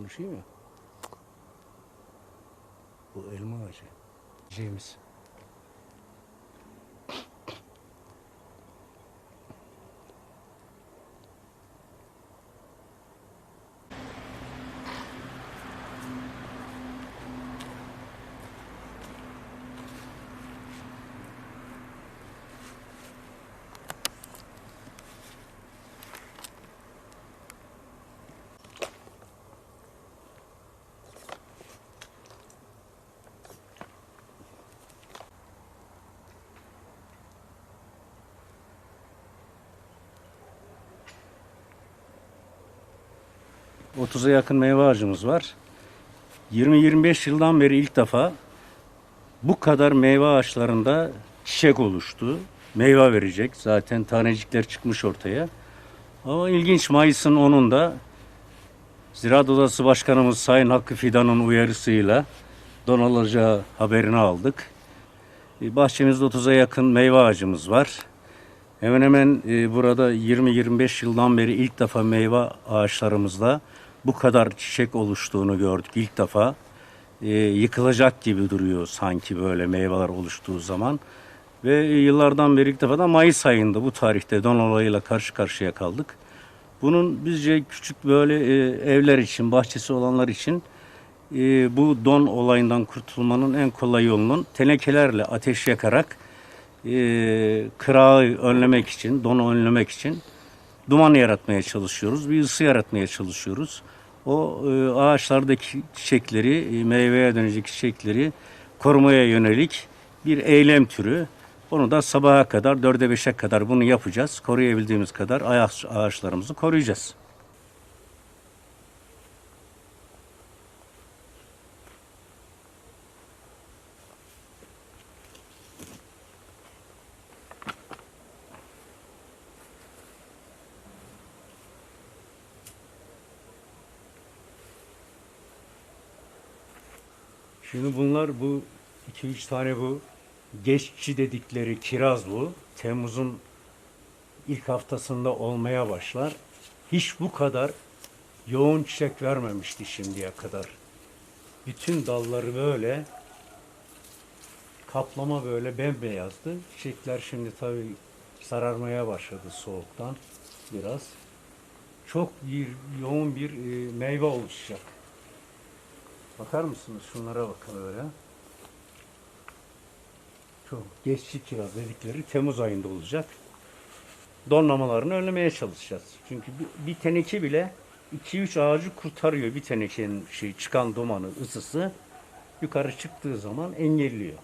Konuşayım mı? Bu elma ağacı. James. 30'a yakın meyve ağacımız var. 20-25 yıldan beri ilk defa bu kadar meyve ağaçlarında çiçek oluştu. Meyve verecek. Zaten tanecikler çıkmış ortaya. Ama ilginç Mayıs'ın 10'unda Ziraat Odası Başkanımız Sayın Hakkı Fidan'ın uyarısıyla don alacağı haberini aldık. E, Bahçemizde 30'a yakın meyve ağacımız var. Hemen hemen e, burada 20-25 yıldan beri ilk defa meyve ağaçlarımızda bu kadar çiçek oluştuğunu gördük ilk defa. E, yıkılacak gibi duruyor sanki böyle meyveler oluştuğu zaman. Ve yıllardan beri ilk defa da Mayıs ayında bu tarihte don olayıyla karşı karşıya kaldık. Bunun bizce küçük böyle e, evler için, bahçesi olanlar için e, bu don olayından kurtulmanın en kolay yolunun tenekelerle ateş yakarak e, kırağı önlemek için, donu önlemek için duman yaratmaya çalışıyoruz. Bir ısı yaratmaya çalışıyoruz. O e, ağaçlardaki çiçekleri, e, meyveye dönecek çiçekleri korumaya yönelik bir eylem türü. Onu da sabaha kadar, 4'e 5'e kadar bunu yapacağız. Koruyabildiğimiz kadar ağaç, ağaçlarımızı koruyacağız. Şimdi bunlar bu 2-3 tane bu geççi dedikleri kiraz bu. Temmuz'un ilk haftasında olmaya başlar. Hiç bu kadar yoğun çiçek vermemişti şimdiye kadar. Bütün dalları böyle kaplama böyle bembeyazdı. Çiçekler şimdi tabii sararmaya başladı soğuktan biraz. Çok bir yoğun bir e, meyve oluşacak. Bakar mısınız? Şunlara bakın öyle. Çok geçici kiraz dedikleri Temmuz ayında olacak. Donlamalarını önlemeye çalışacağız. Çünkü bir, teneke bile 2-3 ağacı kurtarıyor. Bir tenekenin şey, çıkan dumanı, ısısı yukarı çıktığı zaman engelliyor.